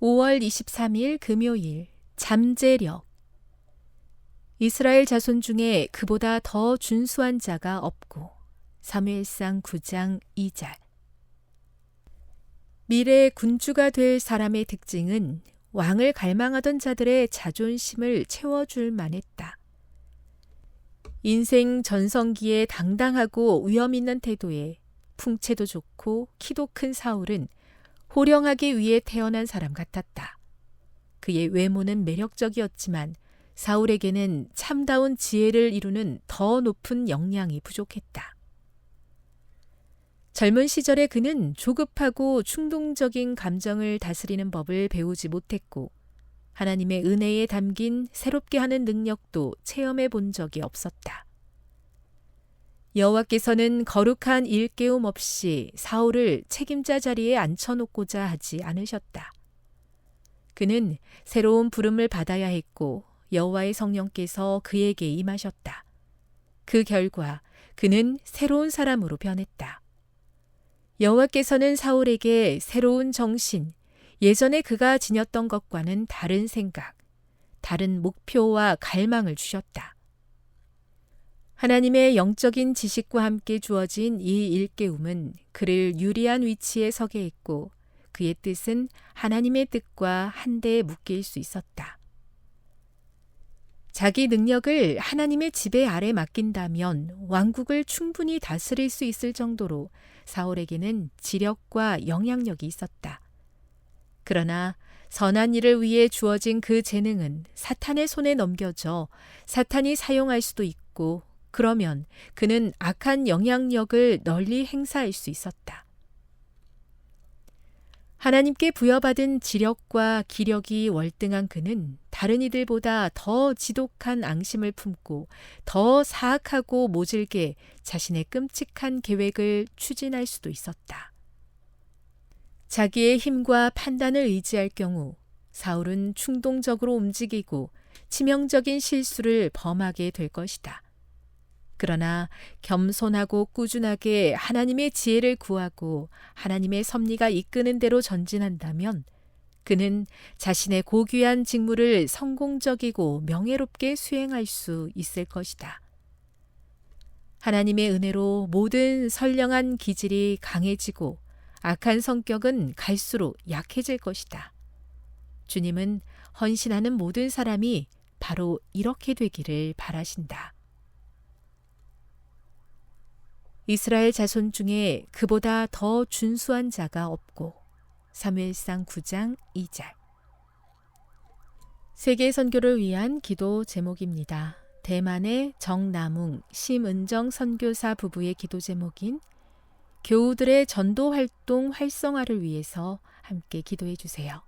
5월 23일 금요일 잠재력 이스라엘 자손 중에 그보다 더 준수한 자가 없고 사무엘상 9장 2절 미래 군주가 될 사람의 특징은 왕을 갈망하던 자들의 자존심을 채워줄 만했다. 인생 전성기에 당당하고 위험 있는 태도에 풍채도 좋고 키도 큰 사울은 호령하기 위해 태어난 사람 같았다. 그의 외모는 매력적이었지만 사울에게는 참다운 지혜를 이루는 더 높은 역량이 부족했다. 젊은 시절에 그는 조급하고 충동적인 감정을 다스리는 법을 배우지 못했고 하나님의 은혜에 담긴 새롭게 하는 능력도 체험해 본 적이 없었다. 여호와께서는 거룩한 일깨움 없이 사울을 책임자 자리에 앉혀놓고자 하지 않으셨다. 그는 새로운 부름을 받아야 했고 여호와의 성령께서 그에게 임하셨다. 그 결과 그는 새로운 사람으로 변했다. 여호와께서는 사울에게 새로운 정신, 예전에 그가 지녔던 것과는 다른 생각, 다른 목표와 갈망을 주셨다. 하나님의 영적인 지식과 함께 주어진 이 일깨움은 그를 유리한 위치에 서게 했고 그의 뜻은 하나님의 뜻과 한데에 묶일 수 있었다. 자기 능력을 하나님의 지배 아래 맡긴다면 왕국을 충분히 다스릴 수 있을 정도로 사울에게는 지력과 영향력이 있었다. 그러나 선한 일을 위해 주어진 그 재능은 사탄의 손에 넘겨져 사탄이 사용할 수도 있고 그러면 그는 악한 영향력을 널리 행사할 수 있었다. 하나님께 부여받은 지력과 기력이 월등한 그는 다른 이들보다 더 지독한 앙심을 품고 더 사악하고 모질게 자신의 끔찍한 계획을 추진할 수도 있었다. 자기의 힘과 판단을 의지할 경우 사울은 충동적으로 움직이고 치명적인 실수를 범하게 될 것이다. 그러나 겸손하고 꾸준하게 하나님의 지혜를 구하고 하나님의 섭리가 이끄는 대로 전진한다면 그는 자신의 고귀한 직무를 성공적이고 명예롭게 수행할 수 있을 것이다. 하나님의 은혜로 모든 선량한 기질이 강해지고 악한 성격은 갈수록 약해질 것이다. 주님은 헌신하는 모든 사람이 바로 이렇게 되기를 바라신다. 이스라엘 자손 중에 그보다 더 준수한 자가 없고 사무엘상 9장 2절 세계 선교를 위한 기도 제목입니다. 대만의 정남웅, 심은정 선교사 부부의 기도 제목인 교우들의 전도 활동 활성화를 위해서 함께 기도해 주세요.